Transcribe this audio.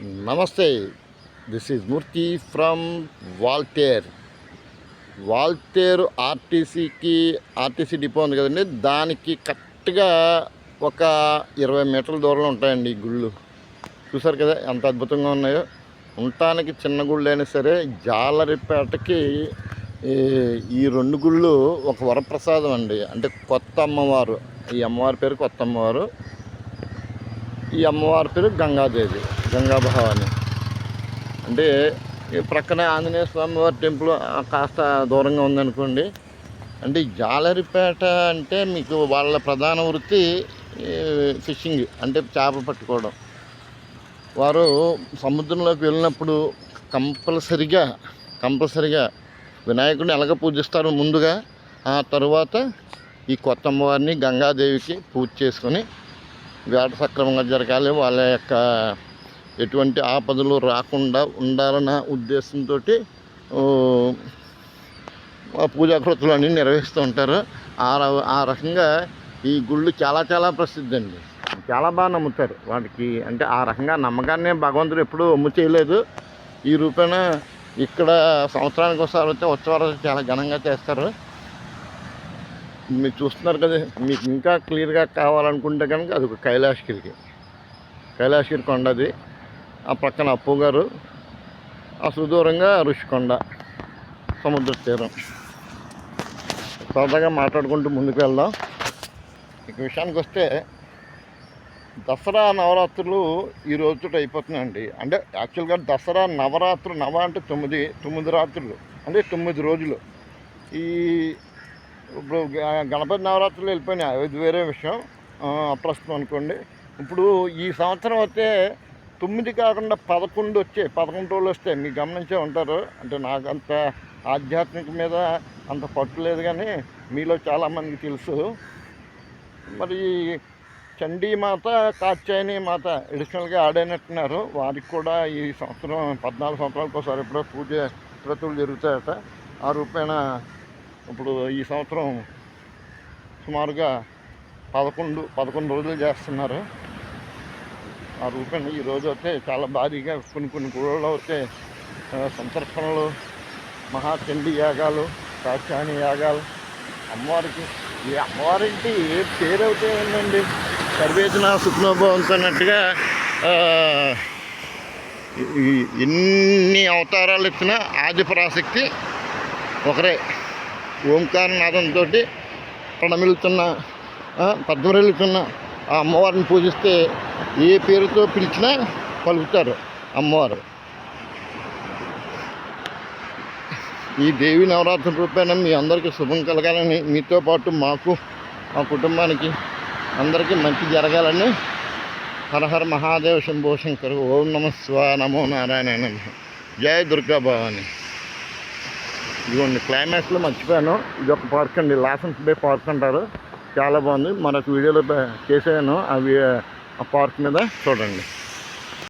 నమస్తే this is Murthy from Waltair Waltair ఆర్టీసీకి RTC depot ఉంది కదండి దానికి కరెక్ట్గా ఒక ఇరవై మీటర్ల దూరంలో ఉంటాయండి ఈ గుళ్ళు. చూసారు కదా ఎంత అద్భుతంగా ఉన్నాయో. ఉండటానికి చిన్న గుళ్ళు అయినా సరే జాలరిపేటకి ఈ ఈ రెండు గుళ్ళు ఒక వరప్రసాదం అండి. అంటే కొత్త అమ్మవారు ఈ అమ్మవారి పేరు కొత్త అమ్మవారు. ఈ అమ్మవారి పేరు గంగాదేవి. గంగా భవాని అంటే ఈ ప్రక్కనే ఆంజనేయ స్వామివారి టెంపుల్ కాస్త దూరంగా ఉందనుకోండి. అంటే జాలరిపేట అంటే మీకు వాళ్ళ ప్రధాన వృత్తి ఫిషింగ్ అంటే చేపలు పట్టుకోవడం. వారు సముద్రంలోకి వెళ్ళినప్పుడు కంపల్సరిగా కంపల్సరిగా వినాయకుడిని ఎలాగ పూజిస్తారు ముందుగా? ఆ తర్వాత ఈ కొత్త అమ్మవారిని గంగాదేవికి పూజ చేసుకొని వేట సక్రమంగా జరగాలి వాళ్ళ యొక్క ఎటువంటి ఆపదలు రాకుండా ఉండాలన్న ఉద్దేశంతో పూజాకృతులు అన్నీ నిర్వహిస్తూ ఉంటారు. ఆ ర- ఆ రకంగా ఈ గుళ్ళు చాలా చాలా ప్రసిద్ధి అండి. చాలా బాగా నమ్ముతారు వాటికి. అంటే ఆ రకంగా నమ్మకాన్ని భగవంతుడు ఎప్పుడూ అమ్ము చేయలేదు. ఈ రూపేణ ఇక్కడ సంవత్సరానికి ఒకసారి వచ్చే ఉత్సవాలు చాలా ఘనంగా చేస్తారు. మీరు చూస్తున్నారు కదా మీకు ఇంకా క్లియర్గా కావాలనుకుంటే కనుక అది ఒక కైలాసగిరికి. కైలాసగిరి కొండ అది ఆ పక్కన అప్పు గారు ఆ సుదూరంగా ఋషికొండ సముద్ర తీరం. సరదాగా మాట్లాడుకుంటూ ముందుకు వెళ్దాం. ఇక విషయానికి వస్తే దసరా నవరాత్రులు ఈ రోజుతో అయిపోతున్నాయండి. అంటే యాక్చువల్గా దసరా నవరాత్రులు నవ అంటే తొమ్మిది తొమ్మిది రాత్రులు. అంటే తొమ్మిది రోజులు. ఈ ఇప్పుడు గణపతి నవరాత్రులు వెళ్ళిపోయినాయి. అది వేరే విషయం. ప్రస్తుతం అనుకోండి. ఇప్పుడు ఈ సంవత్సరం అయితే తొమ్మిది కాకుండా పదకొండు వచ్చాయి పదకొండు రోజులు వస్తాయి మీరు గమనించే ఉంటారు. అంటే నాకు అంత ఆధ్యాత్మిక మీద అంత పట్టు లేదు కానీ మీలో చాలామందికి తెలుసు. మరి చండీ మాత కాత్యాయని మాత ఎడిషనల్గా ఆడైనట్టున్నారు వారికి కూడా ఈ సంవత్సరం పద్నాలుగు సంవత్సరాలకు ఒకసారి ఎప్పుడో పూజ వ్రతులు జరుగుతాయట. ఆ రూపేణ ఇప్పుడు ఈ సంవత్సరం సుమారుగా పదకొండు పదకొండు రోజులు చేస్తున్నారు. ఆ రూపేణ ఈ రోజు అయితే చాలా భారీగా కొన్ని కొన్ని గుళ్ళలో అయితే సంతర్పణలు మహాచండీ యాగాలు కాచాని యాగాలు. అమ్మవారికి ఈ అమ్మవారికి ఏ పేరు అయితే ఉందండి. సర్వేజన సుఖ్నోభవంతో అన్నట్టుగా ఎన్ని అవతారాలు ఇచ్చినా ఆది పరాశక్తి ఒకరే ఓంకారనాథంతో ప్రణమిలుతున్న పద్మరెలుతున్న ఆ అమ్మవారిని పూజిస్తే ఏ పేరుతో పిలిచినా పలుకుతారు అమ్మవారు. ఈ దేవి నవరాత్రి రూపాయన మీ అందరికీ శుభం కలగాలని మీతో పాటు మాకు మా కుటుంబానికి అందరికీ మంచి జరగాలని హరహర మహాదేవ శంభో శంకర్. ఓం నమ స్వ నమో నారాయణ నమ. జయ దుర్గా భవాని. ఇదిగోండి క్లైమాక్స్లో మర్చిపోయాను. ఇది ఒక పార్క్ అండి లాసన్స్ బే పార్క్ అంటారు. చాలా బాగుంది. మరొక వీడియోలో చేశాను చేసాను అవి ఆ పార్క్ మీద చూడండి.